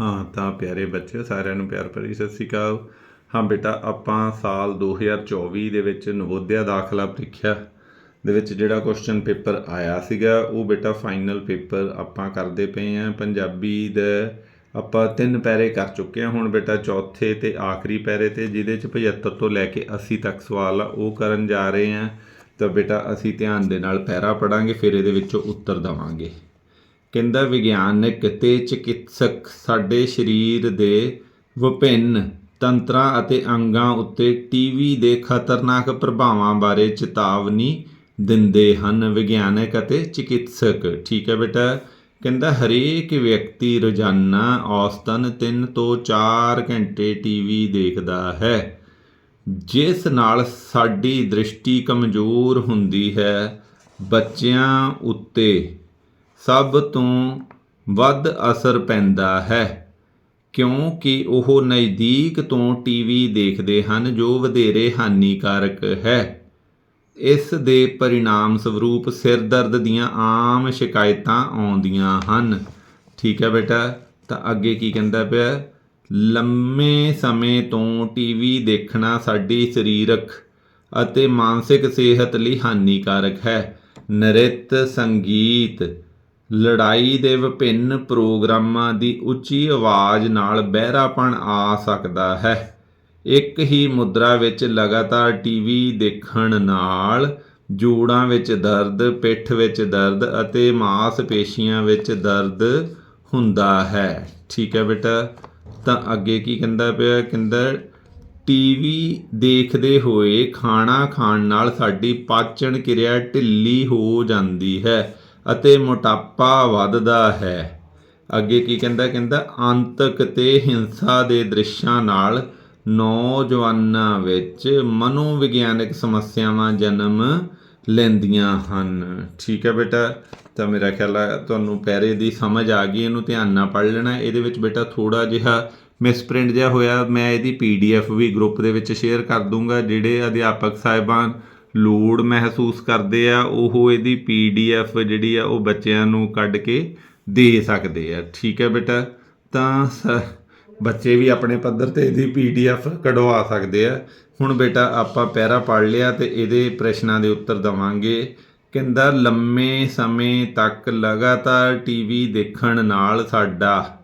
ਹਾਂ, ਤਾਂ ਪਿਆਰੇ ਬੱਚੇ ਸਾਰਿਆਂ ਨੂੰ ਪਿਆਰ ਭਰੀ ਸਤਿ ਸ਼੍ਰੀ ਅਕਾਲ। ਹਾਂ ਬੇਟਾ, ਆਪਾਂ ਸਾਲ 2024 ਦੇ ਵਿੱਚ ਨਵੋਦਿਆ ਦਾਖਲਾ ਪ੍ਰੀਖਿਆ ਦੇ ਵਿੱਚ ਜਿਹੜਾ ਕੁਐਸਚਨ ਪੇਪਰ ਆਇਆ ਸੀਗਾ, ਉਹ ਬੇਟਾ ਫਾਈਨਲ ਪੇਪਰ ਆਪਾਂ ਕਰਦੇ ਪਏ ਆਂ ਪੰਜਾਬੀ ਦੇ ਆਪਾਂ ਤਿੰਨ ਪੈਰੇ ਕਰ ਚੁੱਕੇ ਹਾਂ। ਹੁਣ ਬੇਟਾ ਚੌਥੇ ਤੇ ਆਖਰੀ ਪੈਰੇ ਤੇ, ਜਿਹਦੇ ਚ 75 ਤੋਂ ਲੈ ਕੇ 80 ਤੱਕ ਸਵਾਲ ਆ, ਉਹ ਕਰਨ ਜਾ ਰਹੇ ਆਂ ਤਾਂ ਬੇਟਾ, ਅਸੀਂ ਧਿਆਨ ਦੇ ਨਾਲ ਪੈਰਾ ਪੜਾਂਗੇ, ਫਿਰ ਇਹਦੇ ਵਿੱਚੋਂ ਉੱਤਰ ਦਵਾਂਗੇ। ਕਹਿੰਦਾ ਵਿਗਿਆਨਕ ਤੇ ਚਿਕਿਤਸਕ ਸਾਡੇ ਸਰੀਰ ਦੇ ਵਿਭਿੰਨ ਤੰਤਰਾਂ ਅਤੇ ਅੰਗਾਂ ਉੱਤੇ ਟੀਵੀ ਦੇ ਖਤਰਨਾਕ ਪ੍ਰਭਾਵਾਂ ਬਾਰੇ ਚੇਤਾਵਨੀ ਦਿੰਦੇ ਹਨ, ਵਿਗਿਆਨਕ ਅਤੇ ਚਿਕਿਤਸਕ। ਠੀਕ ਹੈ ਬੇਟਾ? ਕਹਿੰਦਾ, ਹਰੇਕ ਵਿਅਕਤੀ ਰੋਜ਼ਾਨਾ ਔਸਤਨ 3 ਤੋਂ 4 ਘੰਟੇ ਟੀਵੀ ਦੇਖਦਾ ਹੈ। ਜਿਸ ਨਾਲ ਸਾਡੀ ਦ੍ਰਿਸ਼ਟੀ ਕਮਜ਼ੋਰ ਹੁੰਦੀ ਹੈ ਬੱਚਿਆਂ ਉੱਤੇ। ਸਭ ਤੋਂ ਵੱਧ ਅਸਰ ਪੈਂਦਾ ਹੈ, ਕਿਉਂਕਿ ਉਹ ਨਜ਼ਦੀਕ ਤੋਂ ਟੀਵੀ ਦੇਖਦੇ ਹਨ, ਜੋ ਵਧੇਰੇ ਹਾਨੀਕਾਰਕ ਹੈ। ਇਸ ਦੇ ਪਰਿਣਾਮ ਸਰੂਪ ਸਿਰ ਦਰਦ ਦੀਆਂ ਆਮ ਸ਼ਿਕਾਇਤਾਂ ਆਉਂਦੀਆਂ ਹਨ। ਠੀਕ ਹੈ ਬੇਟਾ, ਤਾਂ ਅੱਗੇ ਕੀ ਕਹਿੰਦਾ ਪਿਆ? ਲੰਮੇ ਸਮੇਂ ਤੋਂ ਟੀਵੀ ਦੇਖਣਾ ਸਾਡੀ ਸਰੀਰਕ ਅਤੇ ਮਾਨਸਿਕ ਸਿਹਤ ਲਈ ਹਾਨੀਕਾਰਕ ਹੈ। ਨ੍ਰਿਤ ਸੰਗੀਤ ਲੜਾਈ ਦੇ ਵਿਭਿੰਨ ਪ੍ਰੋਗਰਾਮਾਂ ਦੀ ਉੱਚੀ ਆਵਾਜ਼ ਨਾਲ ਬਹਿਰਾਪਣ ਆ ਸਕਦਾ ਹੈ। ਇੱਕ ਹੀ ਮੁਦਰਾ ਵਿੱਚ ਲਗਾਤਾਰ ਟੀਵੀ ਦੇਖਣ ਨਾਲ ਜੋੜਾਂ ਵਿੱਚ ਦਰਦ, ਪਿੱਠ ਵਿੱਚ ਦਰਦ ਅਤੇ ਮਾਸਪੇਸ਼ੀਆਂ ਵਿੱਚ ਦਰਦ ਹੁੰਦਾ ਹੈ। ਠੀਕ ਹੈ ਬੇਟਾ ਤਾਂ ਅੱਗੇ ਕੀ ਕਹਿੰਦਾ ਪਿਆ ਕਹਿੰਦਾ ਟੀਵੀ ਦੇਖਦੇ ਹੋਏ ਖਾਣਾ ਖਾਣ ਨਾਲ ਸਾਡੀ ਪਾਚਨ ਕਿਰਿਆ ਢਿੱਲੀ ਹੋ ਜਾਂਦੀ ਹੈ। ਅਤੇ ਮੋਟਾਪਾ ਵੱਧਦਾ ਹੈ। ਅੱਗੇ ਕੀ ਕਹਿੰਦਾ? ਕਹਿੰਦਾ, ਅੰਤਕ ਤੇ ਹਿੰਸਾ ਦੇ ਦ੍ਰਿਸ਼ਾਂ ਨਾਲ ਨੌਜਵਾਨਾਂ ਵਿੱਚ ਮਨੋਵਿਗਿਆਨਕ ਸਮੱਸਿਆਵਾਂ ਜਨਮ ਲੈਂਦੀਆਂ ਹਨ। ਠੀਕ ਹੈ ਬੇਟਾ, ਤਾਂ ਮੇਰਾ ਖਿਆਲ ਹੈ ਤੁਹਾਨੂੰ ਪੈਰੇ ਦੀ ਸਮਝ ਆ ਗਈ, ਇਹਨੂੰ ਧਿਆਨ ਨਾਲ ਪੜ੍ਹ ਲੈਣਾ। ਇਹਦੇ ਵਿੱਚ ਬੇਟਾ ਥੋੜਾ ਜਿਹਾ ਮਿਸਪ੍ਰਿੰਟ ਜਿਹਾ ਹੋਇਆ। ਮੈਂ ਇਹਦੀ ਪੀਡੀਐਫ ਵੀ ਗਰੁੱਪ ਦੇ ਵਿੱਚ ਸ਼ੇਅਰ ਕਰ ਦੂੰਗਾ, ਜਿਹੜੇ ਅਧਿਆਪਕ ਸਾਹਿਬਾਨ ਲੋੜ ਮਹਿਸੂਸ ਕਰਦੇ ਆ, ਉਹ ਇਹਦੀ ਪੀਡੀਐਫ ਜਿਹੜੀ ਆ, ਉਹ ਬੱਚਿਆਂ ਨੂੰ ਕੱਢ ਕੇ ਦੇ ਸਕਦੇ ਆ। ਠੀਕ ਹੈ ਬੇਟਾ? ਤਾਂ ਸ- ਬੱਚੇ ਵੀ ਆਪਣੇ ਪੱਧਰ ਤੇ ਇਹਦੀ ਪੀਡੀਐਫ ਕਢਵਾ ਸਕਦੇ ਆ। ਹੁਣ ਬੇਟਾ ਆਪਾਂ ਪੈਰਾ ਪੜ੍ਹ ਲਿਆ ਤੇ ਇਹਦੇ ਪ੍ਰਸ਼ਨਾਂ ਦੇ ਉੱਤਰ ਦਵਾਂਗੇ। ਕਹਿੰਦਾ, ਲੰਮੇ ਸਮੇਂ ਤੱਕ ਲਗਾਤਾਰ ਟੀਵੀ ਦੇਖਣ ਨਾਲ ਸਾਡਾ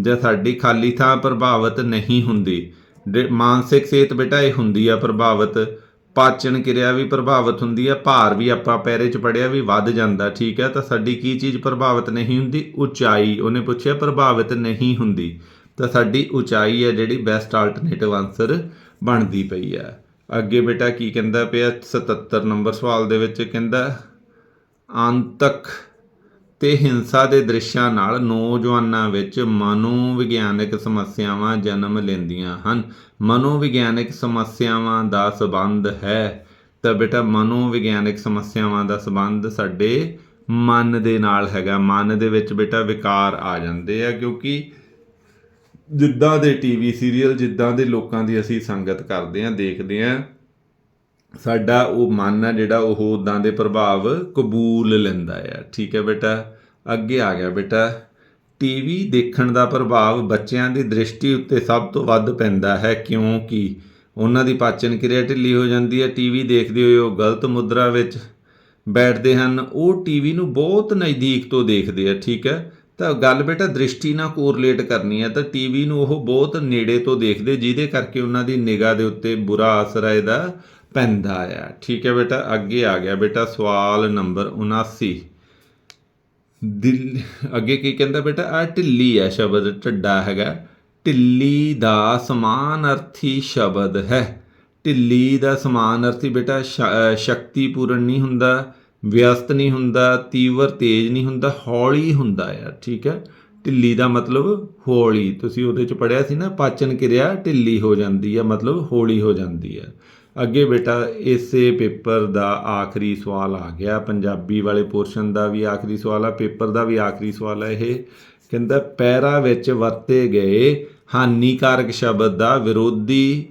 ਜਾਂ ਸਾਡੀ ਖਾਲੀ ਥਾਂ ਪ੍ਰਭਾਵਿਤ ਨਹੀਂ ਹੁੰਦੀ। ਡ- ਮਾਨਸਿਕ ਸਿਹਤ ਬੇਟਾ, ਇਹ ਹੁੰਦੀ ਆ ਪ੍ਰਭਾਵਿਤ। ਪਾਚਨ ਕਿਰਿਆ ਵੀ ਪ੍ਰਭਾਵਿਤ ਹੁੰਦੀ ਹੈ, ਭਾਰ ਵੀ ਆਪਾਂ ਪੈਰੇ ਚ ਪੜਿਆ ਵੀ ਵੱਧ ਜਾਂਦਾ, ਠੀਕ ਹੈ। ਤਾਂ ਸਾਡੀ ਕੀ ਚੀਜ਼ ਪ੍ਰਭਾਵਿਤ ਨਹੀਂ ਹੁੰਦੀ? ਉਚਾਈ। ਉਹਨੇ ਪੁੱਛਿਆ, ਪ੍ਰਭਾਵਿਤ ਨਹੀਂ ਹੁੰਦੀ। ਤਾਂ ਸਾਡੀ ਉਚਾਈ ਹੈ ਜਿਹੜੀ ਬੈਸਟ ਆਲਟਰਨੇਟਿਵ ਆਨਸਰ ਬਣਦੀ ਪਈ ਹੈ। ਅੱਗੇ ਬੇਟਾ ਕੀ ਕਹਿੰਦਾ ਪਿਆ? 77 ਨੰਬਰ ਸਵਾਲ ਦੇ ਵਿੱਚ ਕਹਿੰਦਾ, ਅੰਤਕ ਤੇ ਹਿੰਸਾ ਦੇ ਦ੍ਰਿਸ਼ਾਂ ਨਾਲ ਨੌਜਵਾਨਾਂ ਵਿੱਚ ਮਨੋਵਿਗਿਆਨਕ ਸਮੱਸਿਆਵਾਂ ਜਨਮ ਲੈਂਦੀਆਂ ਹਨ। ਮਨੋਵਿਗਿਆਨਕ ਸਮੱਸਿਆਵਾਂ ਦਾ ਸਬੰਧ ਹੈ। ਤਾਂ ਬੇਟਾ, ਮਨੋਵਿਗਿਆਨਕ ਸਮੱਸਿਆਵਾਂ ਦਾ ਸਬੰਧ ਸਾਡੇ ਮਨ ਦੇ ਨਾਲ ਹੈਗਾ। ਮਨ ਦੇ ਵਿੱਚ ਬੇਟਾ ਵਿਕਾਰ ਆ ਜਾਂਦੇ ਆ ਕਿਉਂਕਿ ਜਿੱਦਾਂ ਦੇ ਟੀਵੀ ਸੀਰੀਅਲ ਜਿੱਦਾਂ ਦੇ ਲੋਕਾਂ ਦੀ ਅਸੀਂ ਸੰਗਤ ਕਰਦੇ ਆਂ, ਦੇਖਦੇ ਆਂ ਸਾਡਾ ਉਹ ਮਨ ਆ ਜਿਹੜਾ ਉਹ ਉਦਾਂ ਦੇ ਪ੍ਰਭਾਵ ਕਬੂਲ ਲੈਂਦਾ ਆ। ਠੀਕ ਹੈ ਬੇਟਾ? ਅੱਗੇ ਆ ਗਿਆ ਬੇਟਾ। ਟੀਵੀ ਦੇਖਣ ਦਾ ਪ੍ਰਭਾਵ ਬੱਚਿਆਂ ਦੀ ਦ੍ਰਿਸ਼ਟੀ ਉੱਤੇ ਸਭ ਤੋਂ ਵੱਧ ਪੈਂਦਾ ਹੈ। ਕਿਉਂਕਿ ਉਹਨਾਂ ਦੀ ਪਾਚਨ ਕਿਰਿਆ ਢਿੱਲੀ ਹੋ ਜਾਂਦੀ ਹੈ ਟੀਵੀ ਦੇਖਦੇ ਹੋਏ ਉਹ ਗਲਤ ਮੁਦਰਾ ਵਿੱਚ ਬੈਠਦੇ ਹਨ। ਉਹ ਟੀਵੀ ਨੂੰ ਬਹੁਤ ਨਜ਼ਦੀਕ ਤੋਂ ਦੇਖਦੇ ਆ। ਠੀਕ ਹੈ ਤਾਂ ਗੱਲ ਬੇਟਾ, ਦ੍ਰਿਸ਼ਟੀ ਨਾਲ ਕੋਰਲੇਟ ਕਰਨੀ ਹੈ ਤਾਂ ਟੀਵੀ ਨੂੰ ਉਹ ਬਹੁਤ ਨੇੜੇ ਤੋਂ ਦੇਖਦੇ, ਜਿਹਦੇ ਕਰਕੇ ਉਹਨਾਂ ਦੀ ਨਿਗਾਹ ਦੇ ਉੱਤੇ ਬੁਰਾ ਅਸਰ ਹੈ ਇਹਦਾ। ਪੈਂਦਾ ਆ। ਠੀਕ ਹੈ ਬੇਟਾ, ਅੱਗੇ ਆ ਗਿਆ। ਬੇਟਾ, ਸਵਾਲ ਨੰਬਰ 79 ਦਿਲ, ਅੱਗੇ ਕੀ ਕਹਿੰਦਾ ਬੇਟਾ? ਆ ਢਿੱਲੀ ਹੈ ਸ਼ਬਦ, ਢੱਡਾ ਹੈਗਾ। ਢਿੱਲੀ ਦਾ ਸਮਾਨ ਅਰਥੀ ਸ਼ਬਦ ਹੈ। ਢਿੱਲੀ ਦਾ ਸਮਾਨ ਅਰਥੀ ਬੇਟਾ, ਸ਼- ਸ਼ਕਤੀਪੂਰਨ ਨਹੀਂ ਹੁੰਦਾ, ਵਿਅਸਤ ਨਹੀਂ ਹੁੰਦਾ, ਤੀਵਰ ਤੇਜ਼ ਨਹੀਂ ਹੁੰਦਾ, ਹੌਲੀ ਹੁੰਦਾ ਆ। ਠੀਕ ਹੈ? ਢਿੱਲੀ ਦਾ ਮਤਲਬ ਹੌਲੀ। ਤੁਸੀਂ ਉਹਦੇ ਚ ਪੜਿਆ ਸੀ ਨਾ, ਪਾਚਨ ਕਿਰਿਆ ਢਿੱਲੀ ਹੋ ਜਾਂਦੀ ਹੈ ਮਤਲਬ ਹੌਲੀ ਹੋ ਜਾਂਦੀ ਹੈ ਅੱਗੇ ਬੇਟਾ, ਇਸੇ ਪੇਪਰ ਦਾ ਆਖਰੀ ਸਵਾਲ ਆ ਗਿਆ। ਪੰਜਾਬੀ ਵਾਲੇ ਪੋਰਸ਼ਨ ਦਾ ਵੀ ਆਖਰੀ ਸਵਾਲ ਆ, ਪੇਪਰ ਦਾ ਵੀ ਆਖਰੀ ਸਵਾਲ ਹੈ ਇਹ। ਕਹਿੰਦਾ, ਪੈਰਾ ਵਿੱਚ ਵਰਤੇ ਗਏ ਹਾਨੀਕਾਰਕ ਸ਼ਬਦ ਦਾ ਵਿਰੋਧੀ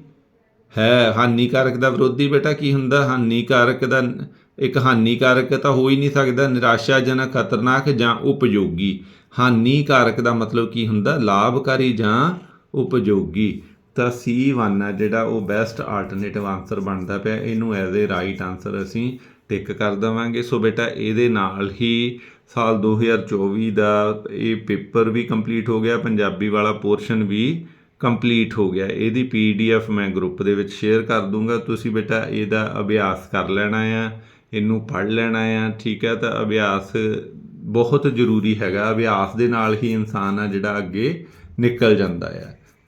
ਹੈ। ਹਾਨੀਕਾਰਕ ਦਾ ਵਿਰੋਧੀ ਬੇਟਾ ਕੀ ਹੁੰਦਾ? ਹਾਨੀਕਾਰਕ ਦਾ, ਇੱਕ ਹਾਨੀਕਾਰਕ ਤਾਂ ਹੋ ਹੀ ਨਹੀਂ ਸਕਦਾ, ਨਿਰਾਸ਼ਾਜਨਕ, ਖਤਰਨਾਕ ਜਾਂ ਉਪਯੋਗੀ। ਹਾਨੀਕਾਰਕ ਦਾ ਮਤਲਬ ਕੀ ਹੁੰਦਾ? ਲਾਭਕਾਰੀ ਜਾਂ ਉਪਯੋਗੀ। ਤਾਂ C1 ਆ ਜਿਹੜਾ ਉਹ ਬੈਸਟ ਆਲਟਰਨੇਟਿਵ ਆਨਸਰ ਬਣਦਾ ਪਿਆ। ਇਹਨੂੰ ਐਜ਼ ਅ ਰਾਈਟ ਆਨਸਰ ਅਸੀਂ ਟਿਕ ਕਰ ਦੇਵਾਂਗੇ। ਸੋ ਬੇਟਾ, ਇਹਦੇ ਨਾਲ ਹੀ ਸਾਲ 2024 ਦਾ ਇਹ ਪੇਪਰ ਵੀ ਕੰਪਲੀਟ ਹੋ ਗਿਆ। ਪੰਜਾਬੀ ਵਾਲਾ ਪੋਰਸ਼ਨ ਵੀ ਕੰਪਲੀਟ ਹੋ ਗਿਆ। ਇਹਦੀ ਪੀਡੀਐਫ ਮੈਂ ਗਰੁੱਪ ਦੇ ਵਿੱਚ ਸ਼ੇਅਰ ਕਰ ਦੂੰਗਾ। ਤੁਸੀਂ ਬੇਟਾ, ਇਹਦਾ ਅਭਿਆਸ ਕਰ ਲੈਣਾ ਆ। ਇਹਨੂੰ ਪੜ੍ਹ ਲੈਣਾ ਆ, ਠੀਕ ਹੈ? ਤਾਂ ਅਭਿਆਸ ਬਹੁਤ ਜ਼ਰੂਰੀ ਹੈਗਾ। ਅਭਿਆਸ ਦੇ ਨਾਲ ਹੀ ਇਨਸਾਨ ਆ ਜਿਹੜਾ ਅੱਗੇ ਨਿਕਲ ਜਾਂਦਾ ਆ।